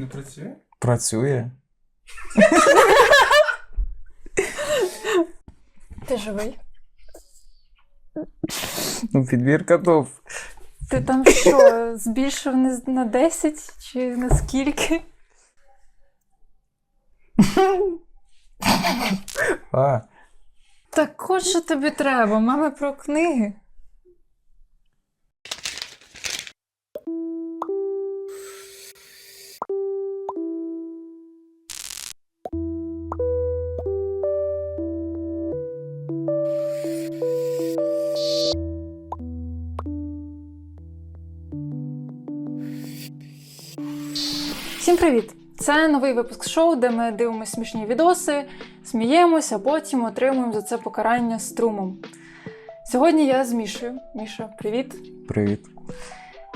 Не працює? Працює. Ти живий? Ну, підбірка топ. Ти там що, збільшив не на 10 чи на скільки? А, Так от що тобі треба, мами про книги. Це новий випуск шоу, де ми дивимося смішні відоси, сміємося, а потім отримуємо за це покарання струмом. Сьогодні я з Мішою. Міша, привіт. привіт.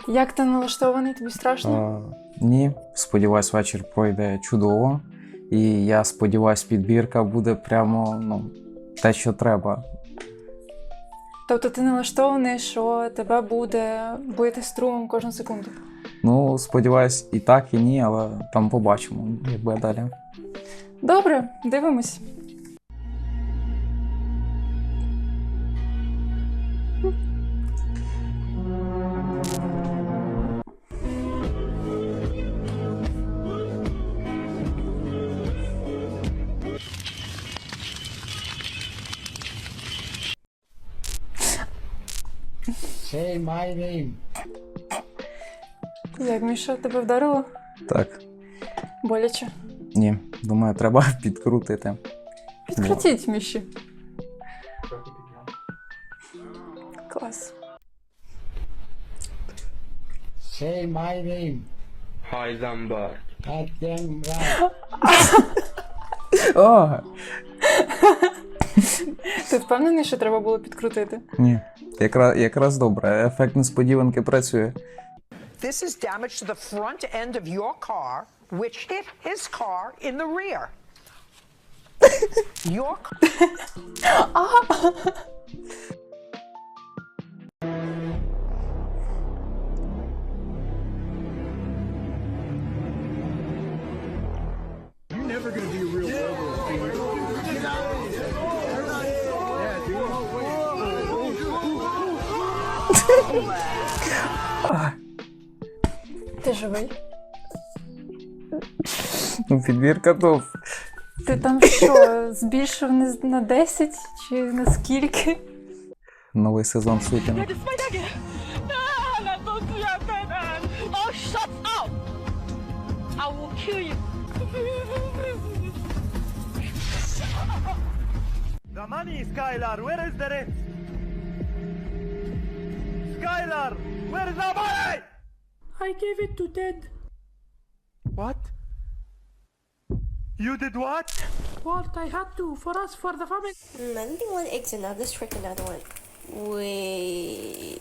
Як ти налаштований? Тобі страшно? А, ні, сподіваюсь, вечір пройде чудово. І я сподіваюсь, підбірка буде прямо ну, те, що треба. Тобто ти налаштований, що тебе буде бити струмом кожну секунду. Ну, сподіваюсь, і так, і ні, але там побачимо, як буде далі. Добре, дивимось. Say my name. Як Міша, тебе вдарило? Так, Боляче. ні, думаю, треба підкрутити. Підкрутіть Міші. Клас. Say my name. Heisenberg. Goddamn. О, Ти впевнений, що треба було підкрутити? ні. Якраз, якраз добре, ефект несподіванки працює. This is damage to the front end of your car, which hit his car in the rear. your car. oh. gonna be real oh. Живий? Ну, підбірка топ. Ти там що, збільшив не на 10 чи на скільки? Новий сезон сутінок. Oh, shut up! I will kill you. The money, Skylar. Where is the rent? Skylar, where is the money? I gave it to Ted. What? You did what? What I had to for us, for the family. Mm, I think one egg's enough. Let's trick another one. Wait.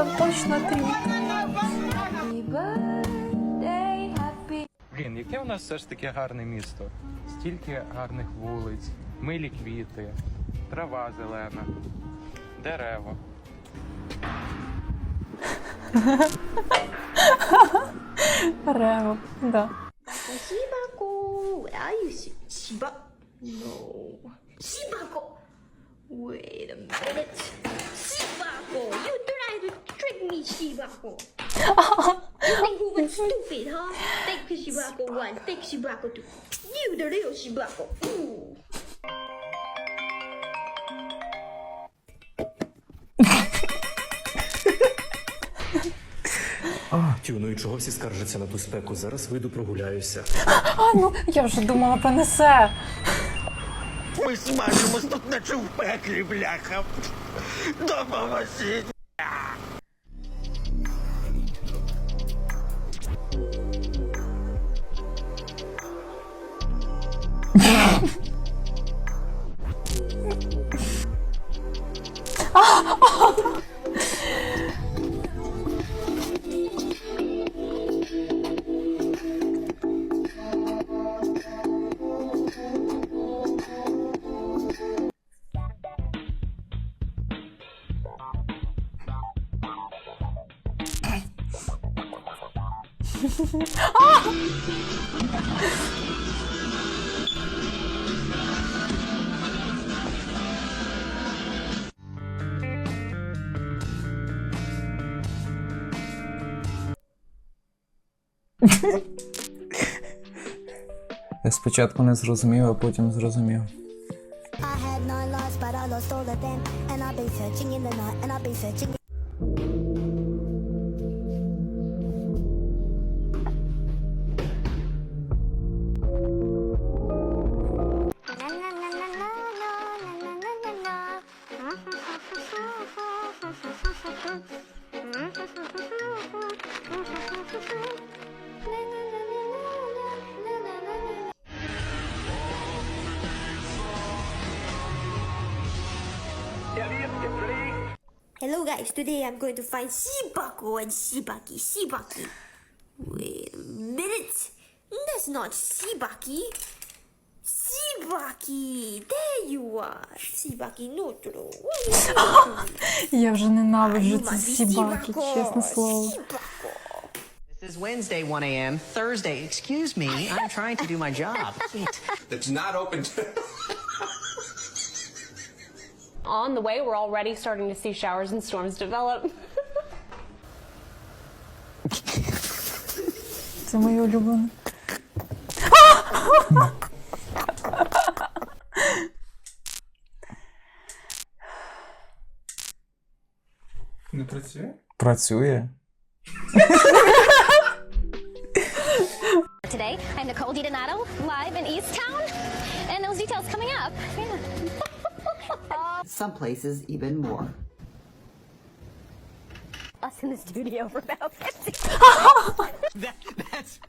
Там точно happy Блін, яке у нас все ж таки гарне місто. Стільки гарних вулиць, милі квіти, трава зелена, дерева. Рево, да. Where are you? Shi- No. Shibako! Wait a minute. Me, you think who was stupid, huh? Take Shibako 1, take Shibako 2. You the real Shibako. Ooh. Тю, ну і чого всі скаржаться на ту спеку? Зараз вийду прогуляюся. А, ну я вже думала, понесе. Ми смажимось тут наче в пеклі, бляха. Допоможіть. 아! Я спочатку не зрозумів, а потім зрозумів. I had nine lives, but I lost all of them. And I've been searching in the night, and I've been searching. guys, today I'm going to find Shibako and Shibaki. Shibaki. Wait a minute. That's not Shibaki. Shibaki. There you are. Shibaki Notro. What are you doing? Я вже ненавиджу You ці must be сібаки, Shibako. чесне слово. Shibako. This is Wednesday, 1 a.m. Thursday, excuse me, I'm trying to do my job. It's not open to... On the way, we're already starting to see showers and storms develop. Це моє улюблене. Не працює? Працює. Today, I'm Nicole DiDonato, live in East Town, and those details coming up. Yeah. Some places, even more. Us in the studio for about 50. That's.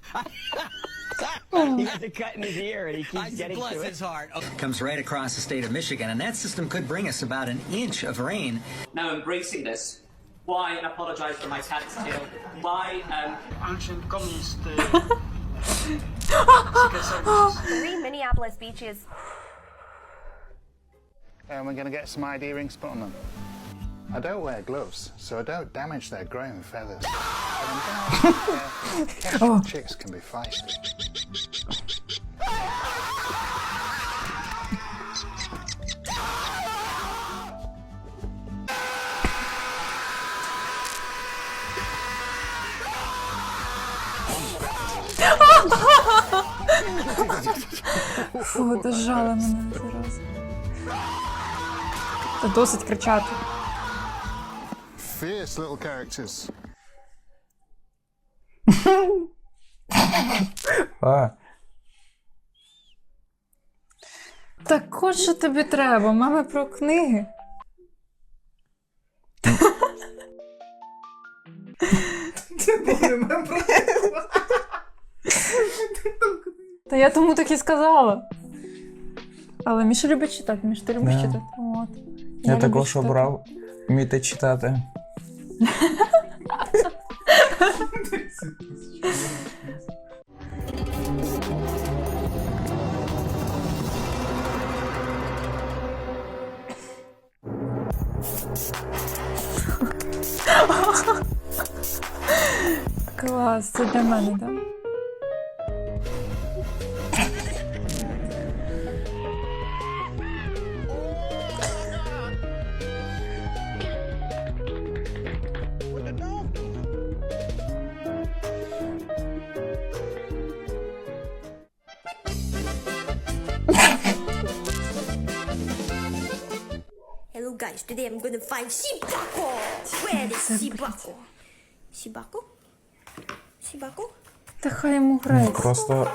he has a cut in his ear and he keeps getting to it. heart. Comes right across the state of Michigan, and that system could bring us about an inch of rain. now embracing this. Why apologise for my tat's tail? Why um, Ancient communist. Three Minneapolis beaches and we're going to get some ID rings put on them. I don't wear gloves, so I don't damage their growing feathers. But I'm gonna ask, uh, Casual chicks can be feisty. Фу, ти жала мене зараз. Та досить кричати. Fierce little characters. А, Так от що тобі треба? Мами про книги. Та я тому так і сказала. Але Міша любить читати, Міша, ти любиш Да. читати. От. Я також обрав вміти читати. Клас, це для мене, так? Guys, today I'm gonna find Shibako. Where is Shibako? Shibako? Shibako? Та хай йому Ну, грається. Просто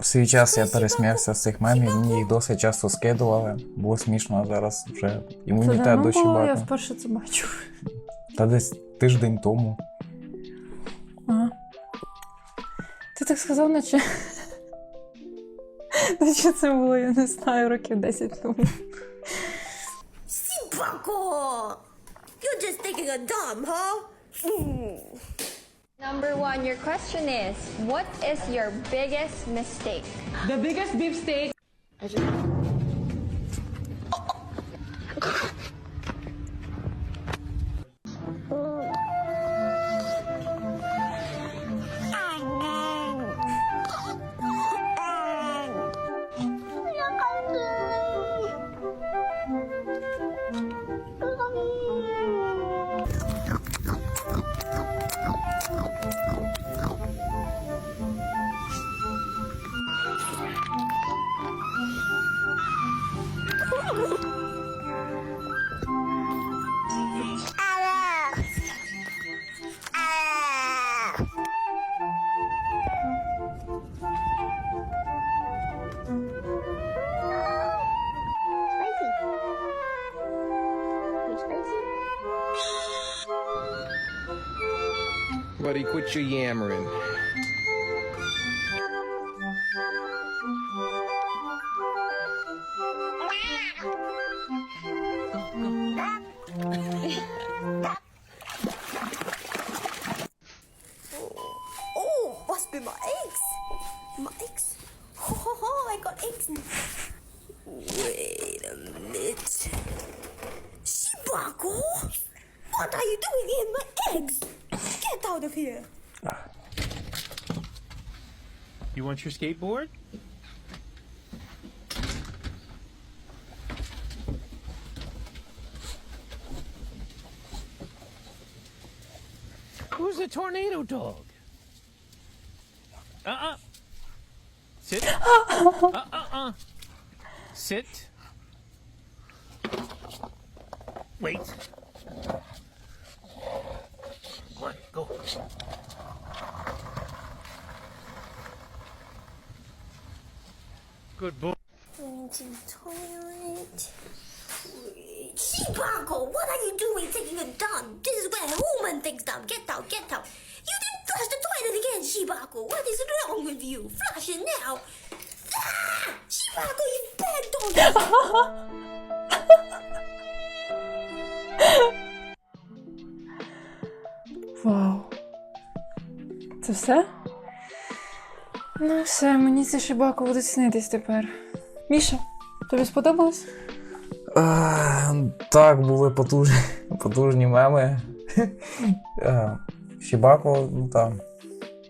в свій час я пересміявся з цих мемів, мені їх досить часто скидували. Було смішно, а зараз вже імунітет до було, я вперше це бачу. Та десь тиждень тому. Ага. Ти так сказав, наче. Що це було, я не знаю, років 10 тому. Sibako! You're just taking a dump, huh? Number one, your question is, what is your biggest mistake? The biggest beefsteak. Buddy, quit your yammering. Oh, want your skateboard? Who's the tornado dog? Uh-uh. Sit. Uh-uh-uh. Sit. Wait. Come on, go. Good boy. the toilet. Seabungle, what are you doing thinking a dump? This is where woman thinks dumb. Get out, get out. You didn't flush the toilet again, Seabungle. What is wrong with you? Flush it now. Ah! Seabungle, you bad dog. wow. Co se? Ну, все, мені це шибако буде снитись тепер. Міша, тобі сподобалось? А, так, були потужні, потужні меми. Е, ну там.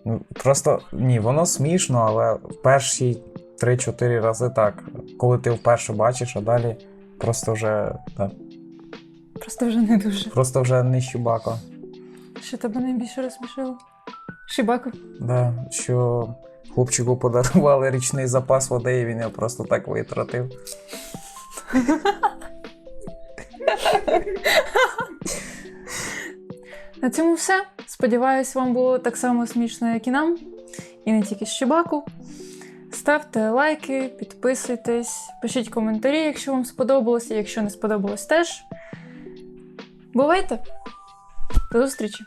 Ну, просто ні, воно смішно, але в перші 3-4 рази так. Коли ти вперше бачиш, а далі просто вже. Так, Просто вже не дуже. просто вже не Шібако. Що тебе найбільше розсмішило? Шибако. Да, що хлопчику подарували річний запас води, і він його просто так витратив. На цьому все. Сподіваюсь, вам було так само смішно, як і нам, і не тільки Щебаку. Ставте лайки, підписуйтесь, пишіть коментарі, якщо вам сподобалось, і якщо не сподобалось теж. Бувайте! До зустрічі!